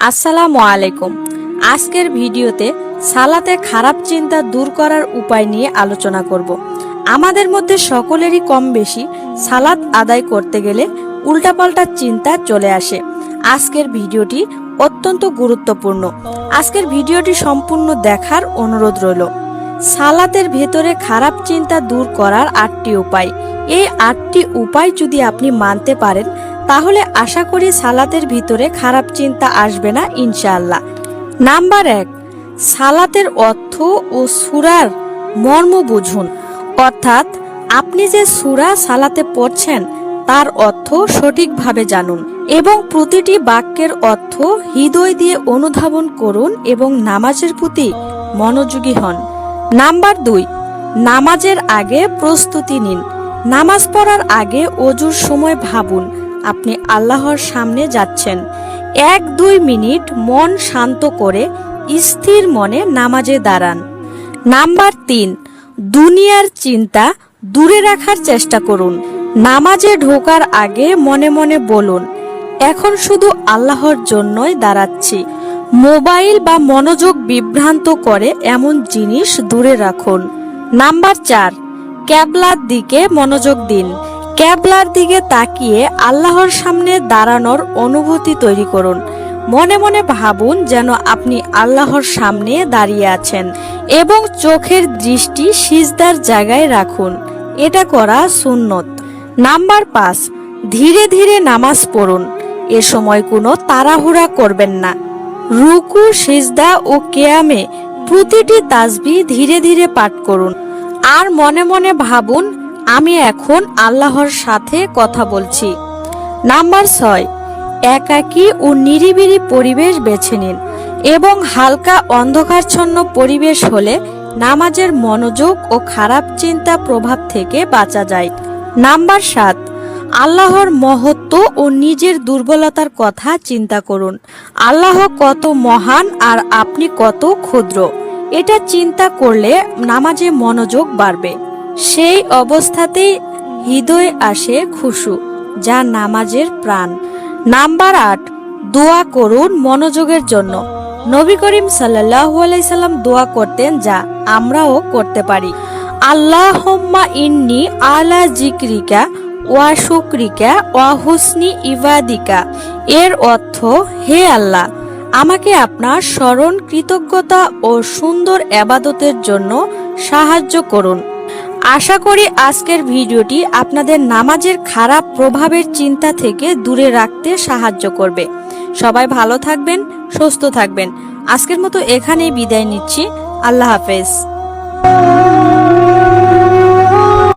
আসসালামু আলাইকুম। আজকের ভিডিওতে সালাতে খারাপ চিন্তা দূর করার উপায় নিয়ে আলোচনা করব। আমাদের মধ্যে সকলেরই কম বেশি সালাত আদায় করতে গেলে উল্টাপাল্টা চিন্তা চলে আসে। আজকের ভিডিওটি অত্যন্ত গুরুত্বপূর্ণ। আজকের ভিডিওটি সম্পূর্ণ দেখার অনুরোধ রইল। সালাতের ভেতরে খারাপ চিন্তা দূর করার আটটি উপায়। এই আটটি উপায় যদি আপনি মানতে পারেন তাহলে আশা করি সালাতের ভিতরে খারাপ চিন্তা আসবে না, ইনশাআল্লাহ। নাম্বার এক, সালাতের অর্থ ও সুরার মর্ম বুঝুন। অর্থাৎ আপনি যে সুরা সালাতে পড়ছেন, তার অর্থ সঠিকভাবে জানুন এবং প্রতিটি বাক্যের অর্থ হৃদয় দিয়ে অনুধাবন করুন এবং নামাজের প্রতি মনোযোগী হন। নাম্বার দুই, নামাজের আগে প্রস্তুতি নিন। নামাজ পড়ার আগে অজুর সময় ভাবুন। আপনি আল্লাহর সামনে যাচ্ছেন। এক দুই মিনিট মন শান্ত করে স্থির মনে নামাজে দাঁড়ান। নাম্বার তিন, দুনিয়ার চিন্তা দূরে রাখার চেষ্টা করুন। নামাজে ঢোকার আগে মনে মনে বলুন, এখন শুধু আল্লাহর জন্যই দাঁড়াচ্ছি। মোবাইল বা মনোযোগ বিভ্রান্ত করে এমন জিনিস দূরে রাখুন। নাম্বার চার, ক্যাবলার দিকে মনোযোগ দিন। ক্যাবলার দিকে তাকিয়ে আল্লাহর সামনে দাঁড়ানোর অনুভূতি তৈরি করুন। মনে মনে ভাবুন যেন আপনি আল্লাহর সামনে দাঁড়িয়ে আছেন এবং চোখের দৃষ্টি সিজদার জায়গায় রাখুন। এটা করা সুন্নত। নাম্বার পাঁচ, ধীরে ধীরে নামাজ পড়ুন। এ সময় কোনো তাড়াহুড়া করবেন না। রুকু, সিজদা ও কেয়ামে প্রতিটি তাসবি ধীরে ধীরে পাঠ করুন। আর মনে মনে ভাবুন আমি এখন আল্লাহর সাথে কথা বলছি। নাম্বার ছয়, একাকী ও নিরিবিলি পরিবেশ বেছে নিন এবং হালকা অন্ধকারচ্ছন্ন পরিবেশ হলে নামাজের মনোযোগ ও খারাপ চিন্তা প্রভাব থেকে বাঁচা যায়। নাম্বার সাত, আল্লাহর মহত্ব ও নিজের দুর্বলতার কথা চিন্তা করুন। আল্লাহ কত মহান আর আপনি কত ক্ষুদ্র। এটা চিন্তা করলে নামাজে মনোযোগ বাড়বে। সেই অবস্থাতেই হৃদয়ে আসে খুশু, যা নামাজের প্রাণ। নাম্বার আট, দোয়া করুন মনোযোগের জন্য। নবী করিম আলাইসাল্লাম দোয়া করতেন যা আমরাও করতে পারি। আল্লাহম্মা ইন্নি আলা জিক্রিকা ওয়া শুক্রিকা ওয়া হুসনি ইবাদিকা। এর অর্থ, হে আল্লাহ, আমাকে আপনার স্মরণ, কৃতজ্ঞতা ও সুন্দর এবাদতের জন্য সাহায্য করুন। আশা করি আজকের ভিডিওটি আপনাদের নামাজের খারাপ প্রভাবের চিন্তা থেকে দূরে রাখতে সাহায্য করবে। সবাই ভালো থাকবেন, সুস্থ থাকবেন। আজকের মতো এখানেই বিদায় নিচ্ছি। আল্লাহ হাফেজ।